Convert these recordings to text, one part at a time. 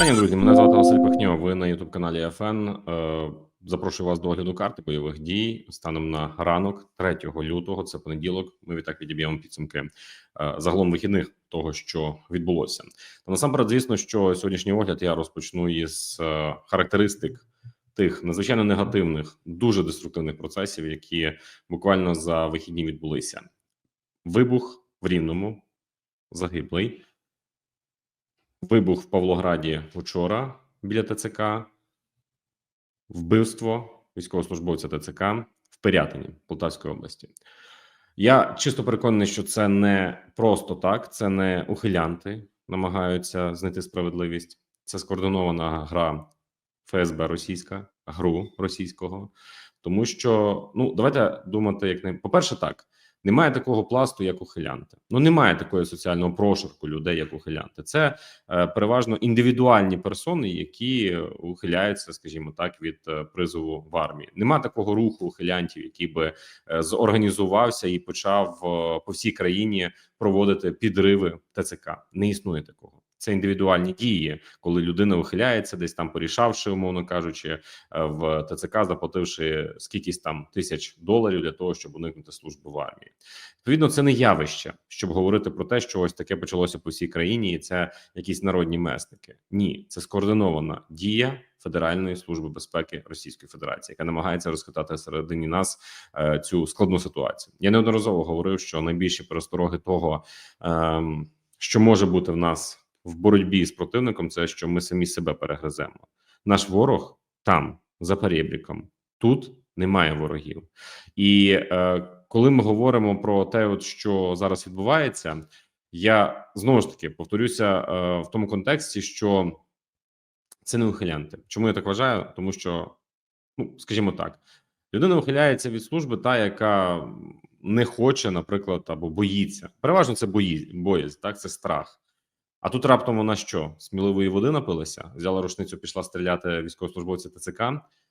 Вітання, друзі. Мене звати Василь Пихньо. Ви на youtube каналі ФН. Е, Запрошую вас до огляду карти бойових дій станом на ранок 3 лютого. Це понеділок. Ми відтак підіб'ємо підсумки е, загалом вихідних того, що відбулося. Та насамперед, звісно, що сьогоднішній огляд я розпочну із е, характеристик тих надзвичайно негативних, дуже деструктивних процесів, які буквально за вихідні відбулися. Вибух в Рівному загиблий. Вибух в Павлограді вчора біля ТЦК, вбивство військовослужбовця ТЦК в Пирятині Полтавської області. Я чисто переконаний, що це не просто так, це не ухилянти намагаються знайти справедливість. Це скоординована гра ФСБ російська, гру російського, тому що ну давайте думати, як не по перше, так немає такого пласту, як ухилянти. Ну немає такої соціального прошарку людей, як ухилянти. Це е, переважно індивідуальні персони, які ухиляються, скажімо так, від е, призову в армії. Нема такого руху ухилянтів, який би е, зорганізувався і почав е, по всій країні проводити підриви ТЦК. Не існує такого. Це індивідуальні дії, коли людина вихиляється, десь там порішавши, умовно кажучи, е, в ТЦК, заплативши скількись там тисяч доларів для того, щоб уникнути служби в армії. Відповідно, це не явище, щоб говорити про те, що ось таке почалося по всій країні, і це якісь народні месники. Ні, це скоординована дія. Федеральної служби безпеки Російської Федерації, яка намагається розхитати всередині нас е, цю складну ситуацію. Я неодноразово говорив, що найбільші перестороги того, е, що може бути в нас в боротьбі з противником, це що ми самі себе перегриземо. Наш ворог там за перебріком, тут немає ворогів, і е, коли ми говоримо про те, от що зараз відбувається, я знову ж таки повторюся е, в тому контексті, що це не ухилянти. Чому я так вважаю? Тому що, ну скажімо так, людина ухиляється від служби, та яка не хоче, наприклад, або боїться. Переважно це бої, боязнь, так це страх. А тут раптом вона що сміливої води напилася, взяла рушницю, пішла стріляти військовослужбовця ТЦК,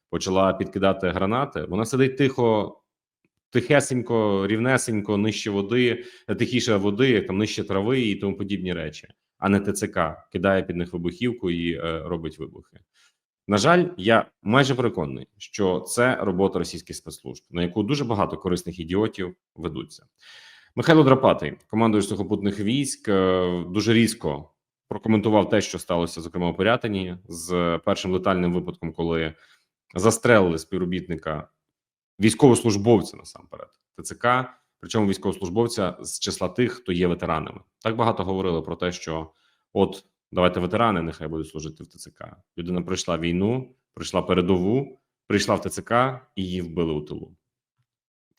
почала підкидати гранати. Вона сидить тихо, тихесенько, рівнесенько, нижче води, тихіше води, там нижче трави і тому подібні речі, а не ТЦК кидає під них вибухівку і е, робить вибухи. На жаль, я майже переконаний, що це робота російських спецслужб, на яку дуже багато корисних ідіотів ведуться. Михайло Драпатий, командуючий сухопутних військ, е, дуже різко прокоментував те, що сталося, зокрема у Порятині, з першим летальним випадком, коли застрелили співробітника військовослужбовця насамперед ТЦК, причому військовослужбовця з числа тих, хто є ветеранами. Так багато говорили про те, що от давайте ветерани, нехай будуть служити в ТЦК. Людина пройшла війну, пройшла передову, прийшла в ТЦК і її вбили у тилу.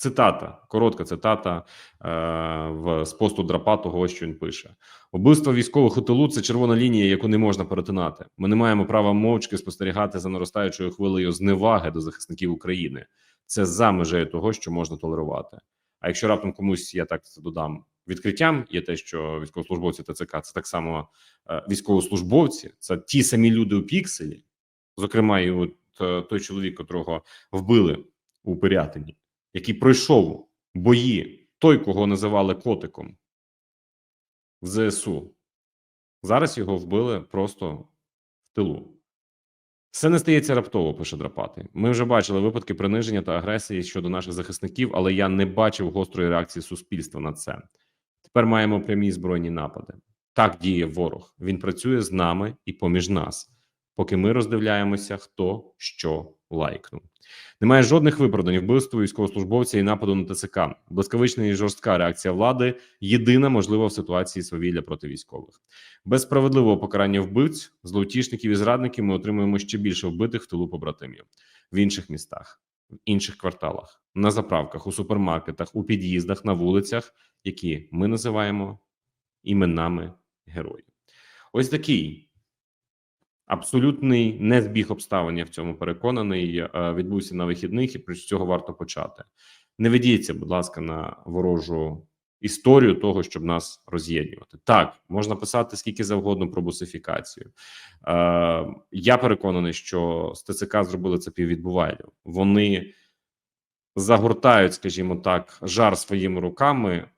Цитата, коротка цитата е, з посту драпа того, що він пише: вбивство військових у тилу це червона лінія, яку не можна перетинати. Ми не маємо права мовчки спостерігати за наростаючою хвилею зневаги до захисників України. Це за межею того, що можна толерувати. А якщо раптом комусь я так це додам відкриттям, є те, що військовослужбовці ТЦК це так само е, військовослужбовці, це ті самі люди у пікселі, зокрема, і от е, той чоловік, котрого вбили у Пирятині який пройшов бої, той, кого називали котиком в ЗСУ. Зараз його вбили просто в тилу. Все не стається раптово, пише Драпати. Ми вже бачили випадки приниження та агресії щодо наших захисників, але я не бачив гострої реакції суспільства на це. Тепер маємо прямі збройні напади. Так діє ворог. Він працює з нами і поміж нас, поки ми роздивляємося, хто що лайкнув. Немає жодних виправдань вбивству військовослужбовця і нападу на ТЦК. Блискавична і жорстка реакція влади єдина можлива в ситуації свавілля проти військових. Без справедливого покарання вбивць, злоутішників і зрадників ми отримуємо ще більше вбитих в тилу побратимів в інших містах, в інших кварталах, на заправках, у супермаркетах, у під'їздах, на вулицях, які ми називаємо іменами героїв. Ось такий Абсолютний незбіг обставин, я в цьому переконаний, е, відбувся на вихідних, і з цього варто почати. Не ведіться, будь ласка, на ворожу історію того, щоб нас роз'єднувати. Так можна писати скільки завгодно про бусифікацію. Е, Я переконаний, що з ТЦК зробили це піввідбувайлю. Вони загортають, скажімо так, жар своїми руками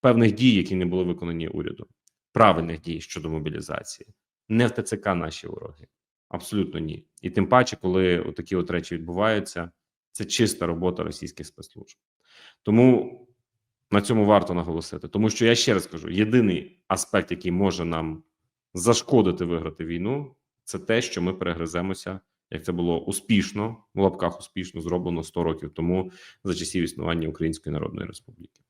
певних дій, які не були виконані урядом, правильних дій щодо мобілізації Не в ТЦК наші вороги, абсолютно ні. І тим паче, коли такі от речі відбуваються, це чиста робота російських спецслужб. Тому на цьому варто наголосити, тому що я ще раз кажу: єдиний аспект, який може нам зашкодити виграти війну, це те, що ми перегриземося, як це було успішно в лапках успішно зроблено 100 років тому за часів існування Української Народної Республіки.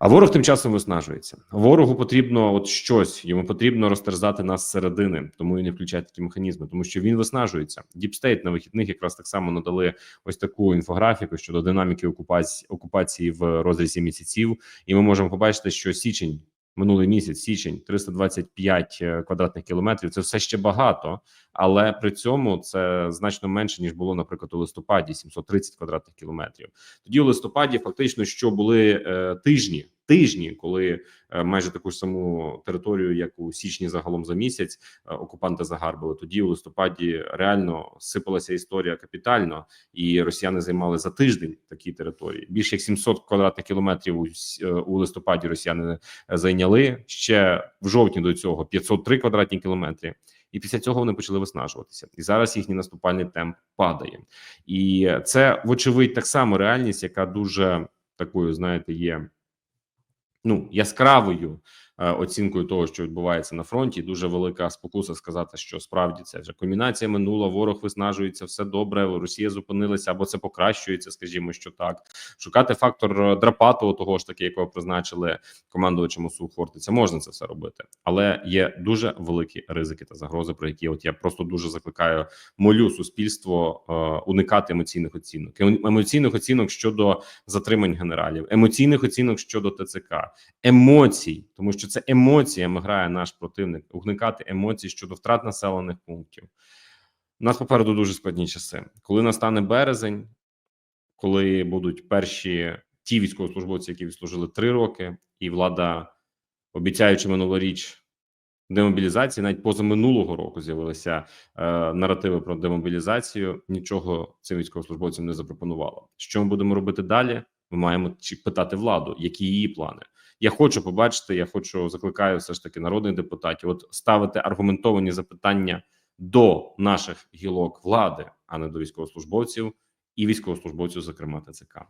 А ворог тим часом виснажується. Ворогу потрібно от щось, йому потрібно розтерзати нас зсередини, тому і не включає такі механізми, тому що він виснажується. Діпстейт на вихідних якраз так само надали ось таку інфографіку щодо динаміки окупації окупації в розрізі місяців, і ми можемо побачити, що січень. Минулий місяць, січень, 325 е, квадратних кілометрів. Це все ще багато, але при цьому це значно менше ніж було, наприклад, у листопаді 730 квадратних кілометрів. Тоді у листопаді фактично що були е, тижні. Тижні, коли е, майже таку ж саму територію, як у січні, загалом за місяць, е, окупанти загарбили. Тоді у листопаді реально сипалася історія капітально, і росіяни займали за тиждень такі території. Більше як 700 квадратних кілометрів у, е, листопаді росіяни зайняли ще в жовтні до цього 503 квадратні кілометри. І після цього вони почали виснажуватися, і зараз їхній наступальний темп падає, і це вочевидь так само реальність, яка дуже такою, знаєте, є ну яскравою оцінкою того, що відбувається на фронті. Дуже велика спокуса сказати, що справді це вже комбінація минула. Ворог виснажується, все добре. Росія зупинилася або це покращується, скажімо, що так. Шукати фактор е, драпату, того ж таки, якого призначили командувачем УСУ Хортиця. Можна це все робити, але є дуже великі ризики та загрози, про які от я просто дуже закликаю, молю суспільство е, уникати емоційних оцінок. Ем- Емоційних оцінок щодо затримань генералів, емоційних оцінок щодо ТЦК, емоцій, тому що це емоціями грає наш противник. Уникати емоцій щодо втрат населених пунктів. У нас попереду дуже складні часи. Коли настане березень, коли будуть перші ті військовослужбовці, які відслужили три роки, і влада, обіцяючи минулоріч демобілізації, навіть позаминулого року з'явилися е, наративи про демобілізацію. Нічого цим військовослужбовцям не запропонувало. Що ми будемо робити далі? Ми маємо чи питати владу, які її плани. Я хочу побачити. Я хочу закликаю все ж таки народних депутатів. От ставити аргументовані запитання до наших гілок влади, а не до військовослужбовців і військовослужбовців, зокрема ТЦК.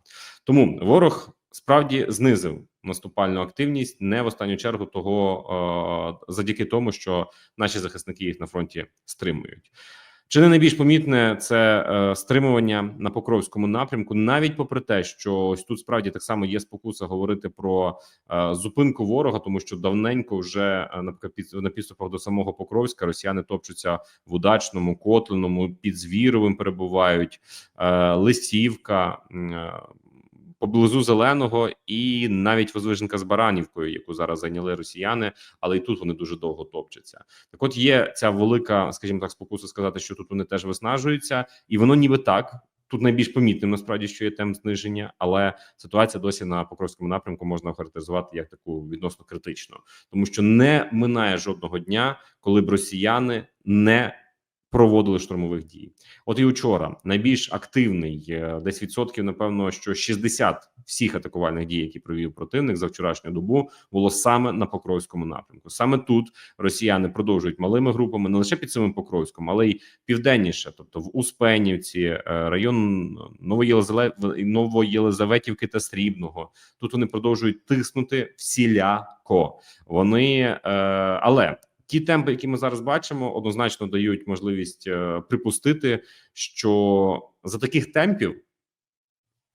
Тому ворог справді знизив наступальну активність не в останню чергу того е, завдяки тому, що наші захисники їх на фронті стримують. Чи не найбільш помітне це е, стримування на Покровському напрямку, навіть попри те, що ось тут справді так само є спокуса говорити про е, зупинку ворога, тому що давненько вже е, на під- на підступах до самого Покровська росіяни топчуться в удачному, котленому, під Звіровим перебувають, е, Лисівка. е, Поблизу зеленого і навіть Возвиженка з Баранівкою, яку зараз зайняли росіяни, але і тут вони дуже довго топчаться. Так, от є ця велика, скажімо так, спокуса сказати, що тут вони теж виснажуються, і воно ніби так. Тут найбільш помітним насправді, що є темп зниження, але ситуація досі на Покровському напрямку можна охарактеризувати як таку відносно критичну, тому що не минає жодного дня, коли б росіяни не проводили штурмових дій. От і вчора найбільш активний, е, десь відсотків, напевно, що 60 всіх атакувальних дій, які провів противник за вчорашню добу, було саме на Покровському напрямку. Саме тут росіяни продовжують малими групами не лише під самим Покровськом, але й південніше, тобто в Успенівці, е, район Новоєлизаветівки та Срібного. Тут вони продовжують тиснути всіляко. Вони е, але. Ті темпи, які ми зараз бачимо, однозначно дають можливість е, припустити, що за таких темпів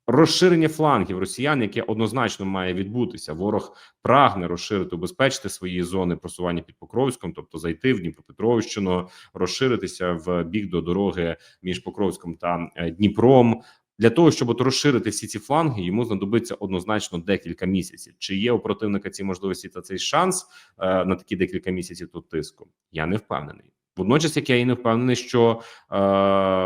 розширення флангів росіян, яке однозначно має відбутися. Ворог прагне розширити, убезпечити свої зони просування під Покровськом, тобто зайти в Дніпропетровщину, розширитися в бік до дороги між Покровськом та е, Дніпром. Для того щоб от розширити всі ці фланги, йому знадобиться однозначно декілька місяців. Чи є у противника ці можливості та цей шанс е, на такі декілька місяців тут тиску? Я не впевнений. Водночас, як я і не впевнений, що е,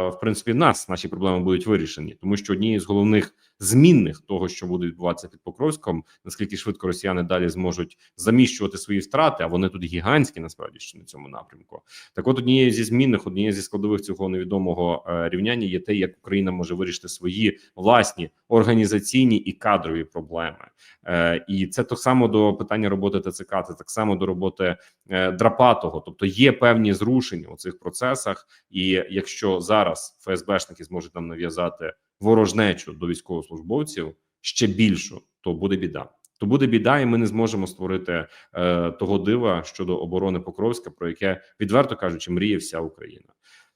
в принципі в нас наші проблеми будуть вирішені, тому що однією з головних змінних того, що буде відбуватися під Покровськом, наскільки швидко росіяни далі зможуть заміщувати свої втрати, а вони тут гігантські, насправді що на цьому напрямку. Так, от однією зі змінних, однією зі складових цього невідомого е, рівняння є те, як Україна може вирішити свої власні організаційні і кадрові проблеми, е, і це так само до питання роботи ТЦК, це так само до роботи е, Драпатого. Тобто є певні зрушення у цих процесах, і якщо зараз ФСБшники зможуть нам нав'язати ворожнечу до військовослужбовців ще більшу, то буде біда. То буде біда, і ми не зможемо створити е, того дива щодо оборони Покровська, про яке відверто кажучи, мріє вся Україна.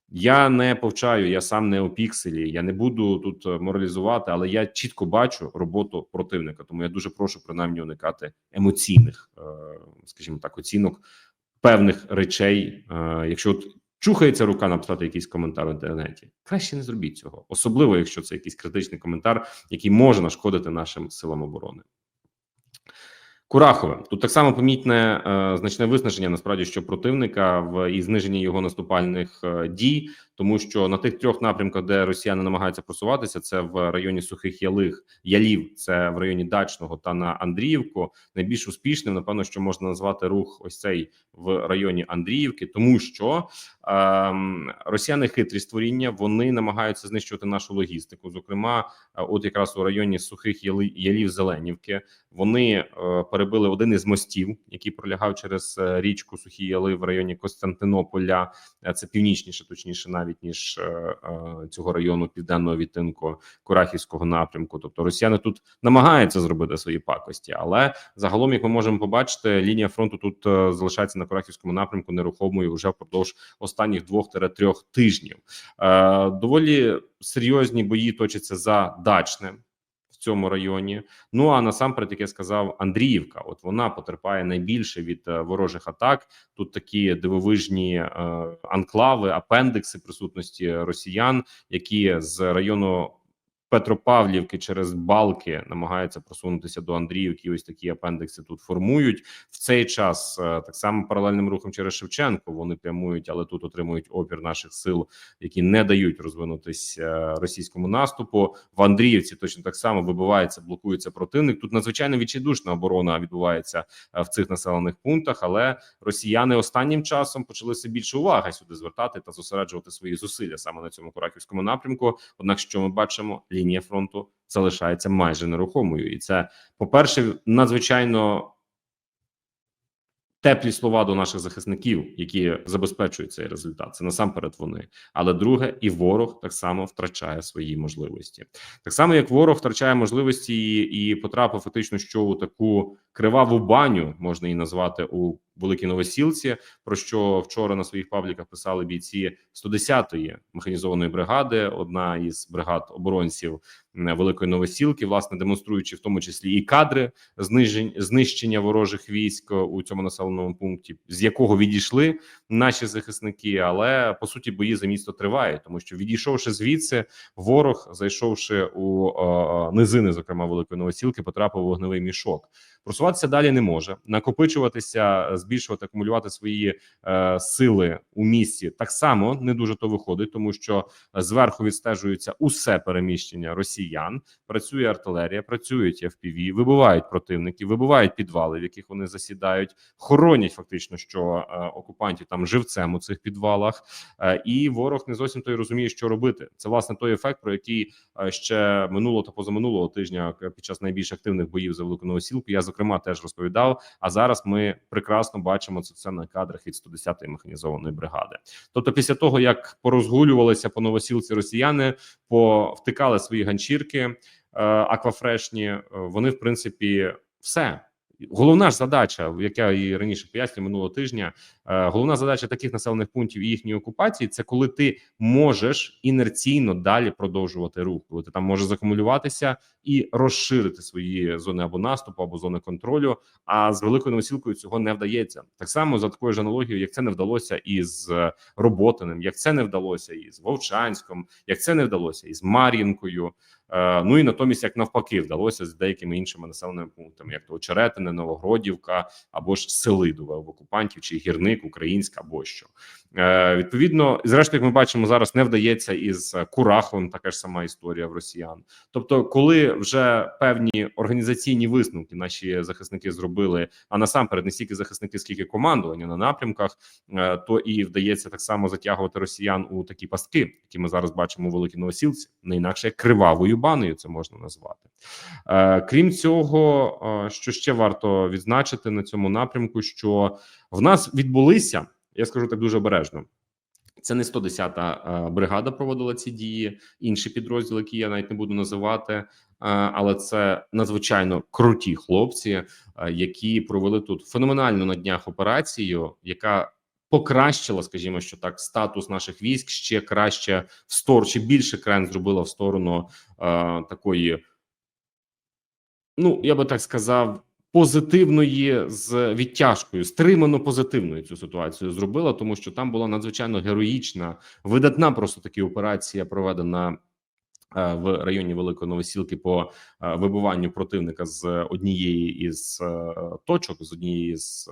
Я не повчаю, я сам не у пікселі. Я не буду тут е, моралізувати, але я чітко бачу роботу противника. Тому я дуже прошу принаймні уникати емоційних, е, скажімо так, оцінок певних речей. Е, якщо от чухається рука написати якийсь коментар в інтернеті, краще не зробіть цього, особливо якщо це якийсь критичний коментар, який може нашкодити нашим силам оборони. Курахове тут так само помітне е, значне виснаження насправді що противника в і зниження його наступальних е, дій, тому що на тих трьох напрямках, де росіяни намагаються просуватися, це в районі сухих ялих ялів, це в районі дачного та на Андріївку. Найбільш успішним, напевно, що можна назвати рух ось цей в районі Андріївки, тому що е, росіяни хитрі створіння вони намагаються знищувати нашу логістику. Зокрема, е, от якраз у районі сухих ялів Зеленівки вони е, перебили один із мостів, який пролягав через е, річку Сухі Яли в районі Костянтинополя. Е, це північніше, точніше, навіть ніж цього району південного відтинку Курахівського напрямку. Тобто Росіяни тут намагаються зробити свої пакості, але загалом, як ми можемо побачити, лінія фронту тут залишається на Курахівському напрямку нерухомою вже впродовж останніх двох-трьох тижнів. Доволі серйозні бої точаться за дачне цьому районі. Ну а насамперед, як я сказав, Андріївка. От вона потерпає найбільше від е, ворожих атак. Тут такі дивовижні е, анклави, апендекси присутності росіян, які з району. Петропавлівки через балки намагаються просунутися до Андріївки. Ось такі апендикси тут формують в цей час. Е, так само паралельним рухом через Шевченко вони прямують, але тут отримують опір наших сил, які не дають розвинутись е, російському наступу. В Андріївці точно так само вибивається, блокується противник. Тут надзвичайно відчайдушна оборона відбувається е, в цих населених пунктах. Але росіяни останнім часом почали все більше уваги сюди звертати та зосереджувати свої зусилля саме на цьому Кураківському напрямку. Однак, що ми бачимо, лінія фронту залишається майже нерухомою, і це, по перше, надзвичайно теплі слова до наших захисників, які забезпечують цей результат. Це насамперед вони. Але друге, і ворог так само втрачає свої можливості, так само як ворог втрачає можливості і, і потрапив фактично, що у таку криваву баню можна її назвати у великій новосілці. Про що вчора на своїх пабліках писали бійці 110-ї механізованої бригади, одна із бригад оборонців великої новосілки, власне демонструючи в тому числі і кадри знижень знищення ворожих військ у цьому населеному пункті, з якого відійшли наші захисники. Але по суті бої за місто тривають, тому що відійшовши звідси, ворог зайшовши у о, низини, зокрема великої новосілки, потрапив у вогневий мішок. Просуватися далі не може накопичуватися, збільшувати, акумулювати свої е, сили у місті так само не дуже то виходить, тому що зверху відстежується усе переміщення росіян. Працює артилерія, працюють FPV, вибивають противників, вибивають підвали, в яких вони засідають, хоронять фактично, що е, окупантів там живцем у цих підвалах, е, і ворог не зовсім той розуміє, що робити. Це власне той ефект, про який е, ще минулого та позаминулого тижня під час найбільш активних боїв за велику новосілку я зокрема теж розповідав. А зараз ми прекрасно бачимо це все на кадрах від 110-ї механізованої бригади. Тобто, після того як порозгулювалися по новосілці росіяни, повтикали свої ганчірки е, аквафрешні, е, вони в принципі все. Головна ж задача, як я і раніше пояснюю минулого тижня, е, головна задача таких населених пунктів і їхньої окупації це коли ти можеш інерційно далі продовжувати рух, коли ти там можеш закумулюватися і розширити свої зони або наступу, або зони контролю. А з великою новосілкою цього не вдається. Так само за такою ж аналогією, як це не вдалося із Роботиним, як це не вдалося із Вовчанськом, як це не вдалося із Мар'їнкою. Е, ну і натомість, як навпаки, вдалося з деякими іншими населеними пунктами, як то Очеретине, Новогродівка або ж Селидове в окупантів чи гірник, Українська або що. Е, Відповідно, зрештою, як ми бачимо, зараз не вдається із Кураховим така ж сама історія в росіян. Тобто, коли вже певні організаційні висновки наші захисники зробили, а насамперед не стільки захисники, скільки командування на напрямках, е, то і вдається так само затягувати росіян у такі пастки, які ми зараз бачимо у великій новосілці, не інакше як кривавою баною це можна назвати. Е, Крім цього, що ще варто відзначити на цьому напрямку, що в нас відбулися, я скажу так дуже обережно. Це не 110-та е, бригада проводила ці дії, інші підрозділи, які я навіть не буду називати, але це надзвичайно круті хлопці, які провели тут феноменальну на днях операцію, яка покращила, скажімо, що так, статус наших військ ще краще в сторону, чи більше крен зробила в сторону такої, ну я би так сказав. Позитивної з відтяжкою, стримано позитивною цю ситуацію зробила, тому що там була надзвичайно героїчна, видатна просто таки операція проведена е, в районі Великої Новосілки по е, вибиванню противника з однієї із е, точок, з однієї з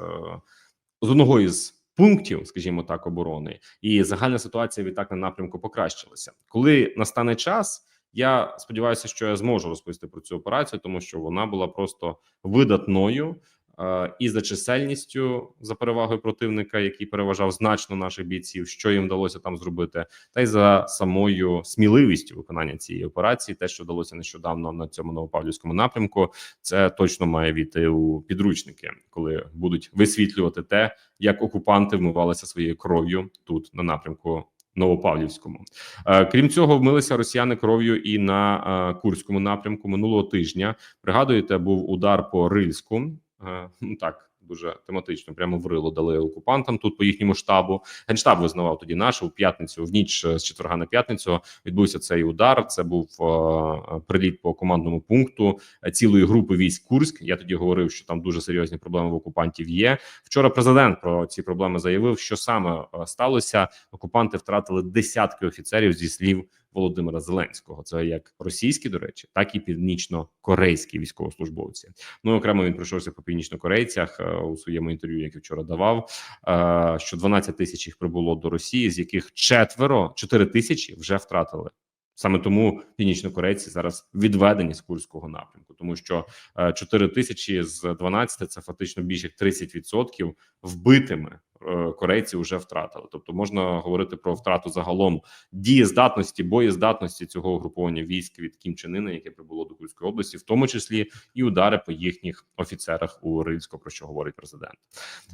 з одного із пунктів, скажімо так, оборони, і загальна ситуація відтак на напрямку покращилася. Коли настане час. Я сподіваюся, що я зможу розповісти про цю операцію, тому що вона була просто видатною е, і за чисельністю за перевагою противника, який переважав значно наших бійців, що їм вдалося там зробити, та й за самою сміливістю виконання цієї операції, те, що вдалося нещодавно на цьому новопавлівському напрямку, це точно має війти у підручники, коли будуть висвітлювати те, як окупанти вмивалися своєю кров'ю тут на напрямку Новопавлівському. Е, крім цього, вмилися росіяни кров'ю і на е, Курському напрямку минулого тижня. Пригадуєте, був удар по Рильську. Е, ну так дуже тематично, прямо в рило дали окупантам тут по їхньому штабу. Генштаб визнавав тоді нашу в п'ятницю, в ніч з четверга на п'ятницю відбувся цей удар. Це був е, приліт по командному пункту цілої групи військ Курськ. Я тоді говорив, що там дуже серйозні проблеми в окупантів є. Вчора президент про ці проблеми заявив, що саме е, сталося. Окупанти втратили десятки офіцерів зі слів. Володимира Зеленського. Це як російські, до речі, так і північно-корейські військовослужбовці. Ну окремо він пройшовся по північно-корейцях е, у своєму інтерв'ю, яке вчора давав. е, Що 12 тисяч їх прибуло до Росії, з яких четверо 4 тисячі вже втратили. Саме тому північно-корейці зараз відведені з курського напрямку, тому що е, 4 тисячі з 12 – це фактично більше як 30% вбитими е, корейці вже втратили. Тобто можна говорити про втрату загалом дієздатності, боєздатності цього угруповання військ від Кім Ына, яке прибуло до Курської області, в тому числі і удари по їхніх офіцерах у Рильську, про що говорить президент.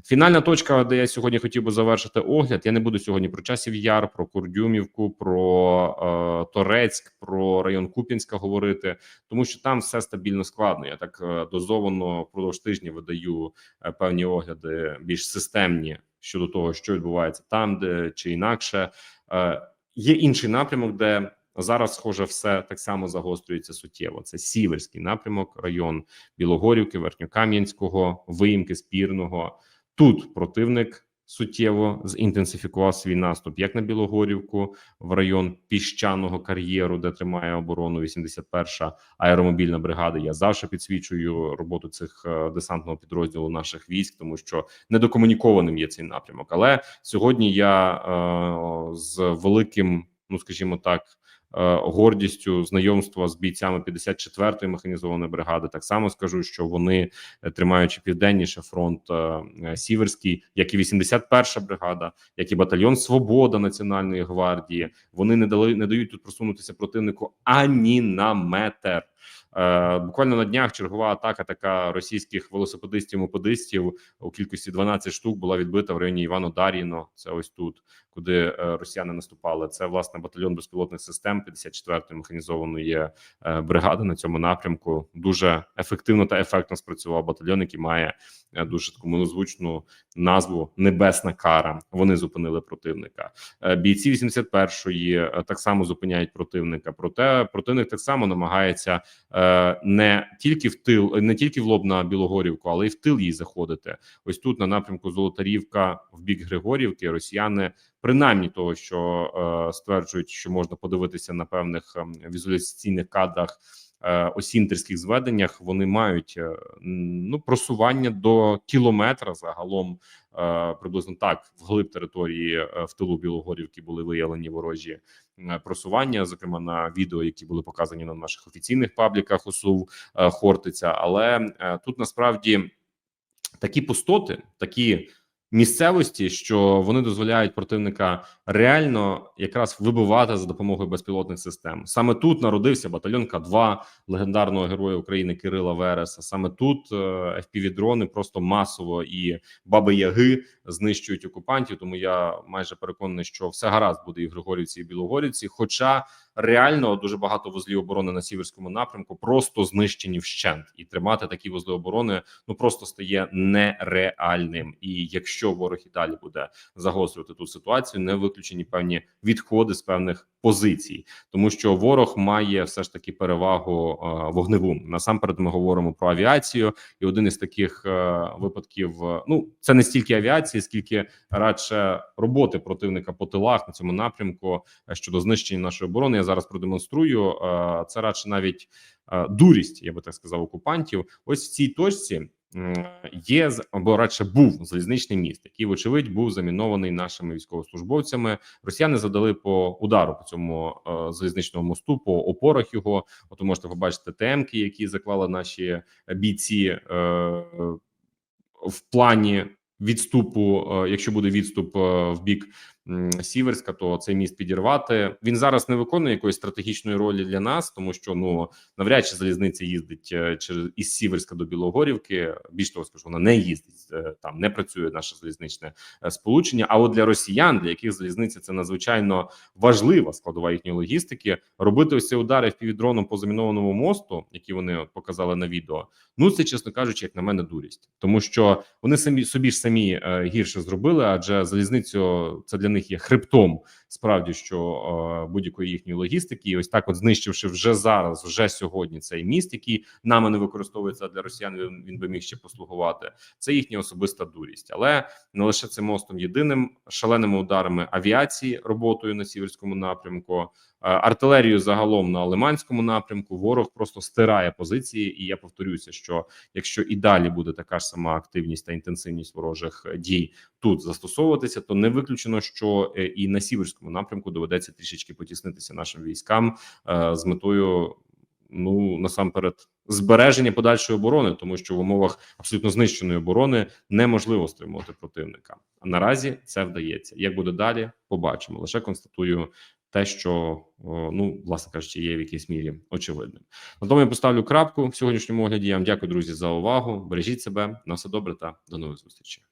Фінальна точка, де я сьогодні хотів би завершити огляд. Я не буду сьогодні про часів яр, про Курдюмівку, про е, Торецьк, про район Куп'янська говорити, тому що там все стабільно складно. Я так е, дозовано впродовж тижня видаю е, певні огляди більш системні щодо того, що відбувається там, де чи інакше. Е, Є інший напрямок, де зараз, схоже, все так само загострюється суттєво. Це сіверський напрямок, район Білогорівки, Верхньокам'янського, Виїмки, Спірного. Тут противник суттєво зінтенсифікував свій наступ як на Білогорівку в район піщаного кар'єру, де тримає оборону 81-ша аеромобільна бригада. Я завжди підсвічую роботу цих е, десантного підрозділу наших військ, тому що недокомунікованим є цей напрямок. Але сьогодні я е, з великим, ну скажімо так. Е, Гордістю знайомства з бійцями 54-ї механізованої бригади так само скажу, що вони е, тримаючи південніше фронт е, Сіверський, як і 81-ша бригада, як і батальйон Свобода Національної гвардії, вони не дали не дають тут просунутися противнику ані на метр. Буквально на днях чергова атака така російських велосипедистів мопедистів у кількості 12 штук була відбита в районі Івано Дар'їно. Це ось тут, куди е, росіяни наступали. Це власне батальйон безпілотних систем 54-ї механізованої е, бригади на цьому напрямку. Дуже ефективно та ефектно спрацював батальйон, який має е, дуже таку милозвучну назву Небесна кара. Вони зупинили противника. Бійці 81-ї е, так само зупиняють противника. Проте противник так само намагається не тільки в тил, не тільки в лоб на Білогорівку, але й в тил їй заходити. Ось тут на напрямку Золотарівка в бік Григорівки. Росіяни, принаймні того, що е, стверджують, що можна подивитися на певних ем, візуалізаційних кадрах. е, осінтерських зведеннях вони мають е, ну просування до кілометра загалом. Приблизно так вглиб території е, в тилу Білогорівки були виявлені ворожі просування, зокрема на відео, які були показані на наших офіційних пабліках ОСУВ Хортиця. Але тут насправді такі пустоти, такі місцевості, що вони дозволяють противника реально якраз вибивати за допомогою безпілотних систем. Саме тут народився батальйон К-2 легендарного героя України Кирила Вереса. Саме тут fpv дрони просто масово і баби Яги знищують окупантів. Тому я майже переконаний, що все гаразд буде і в Григорівці, і Білогорівці. Хоча реально дуже багато вузлів оборони на сіверському напрямку просто знищені вщент, і тримати такі вузли оборони ну просто стає нереальним. І якщо ворог і далі буде загострювати ту ситуацію, не виключені певні відходи з певних позицій, тому що ворог має все ж таки перевагу е, вогневу. Насамперед, ми говоримо про авіацію, і один із таких е, випадків е, ну це не стільки авіації, скільки радше роботи противника по тилах на цьому напрямку щодо знищення нашої оборони. Я зараз продемонструю. Це радше навіть дурість, я би так сказав, окупантів. Ось в цій точці. Є або радше був залізничний міст, який вочевидь був замінований нашими військовослужбовцями. Росіяни задали по удару по цьому е, залізничному мосту, по опорах його. От ви можете побачити ТМки, які заклали наші бійці е, в плані відступу. е, Якщо буде відступ е, в бік Сіверська, то цей міст підірвати. Він зараз не виконує якоїсь стратегічної ролі для нас, тому що ну навряд чи залізниця їздить е, через із Сіверська до Білогорівки. Більш того, скажу, вона не їздить е, там, не працює наше залізничне е, сполучення. А от для росіян, для яких залізниця це надзвичайно важлива складова їхньої логістики, робити ось ці удари впівдроном по замінованому мосту, які вони показали на відео. Ну це чесно кажучи, як на мене, дурість, тому що вони самі собі ж самі гірше зробили, адже залізницю це для них є хребтом, справді що е, будь-якої їхньої логістики, і ось так, от знищивши вже зараз, вже сьогодні цей міст, який нами не використовується для росіян. Він, він би міг ще послугувати. Це їхня особиста дурість, але не лише цим мостом єдиним шаленими ударами авіації, роботою на сіверському напрямку, артилерію загалом на Лиманському напрямку. Ворог просто стирає позиції, і я повторюся, що якщо і далі буде така ж сама активність та інтенсивність ворожих е, дій тут застосовуватися, то не виключено, що е, і на сіверському напрямку доведеться трішечки потіснитися нашим військам е, з метою. Ну насамперед збереження подальшої оборони, тому що в умовах абсолютно знищеної оборони неможливо стримувати противника. А наразі це вдається. Як буде далі, побачимо. Лише констатую те, що ну власне кажучи, є в якійсь мірі очевидним. На тому я поставлю крапку в сьогоднішньому огляді. Я вам дякую, друзі, за увагу. Бережіть себе на все добре та до нових зустрічей.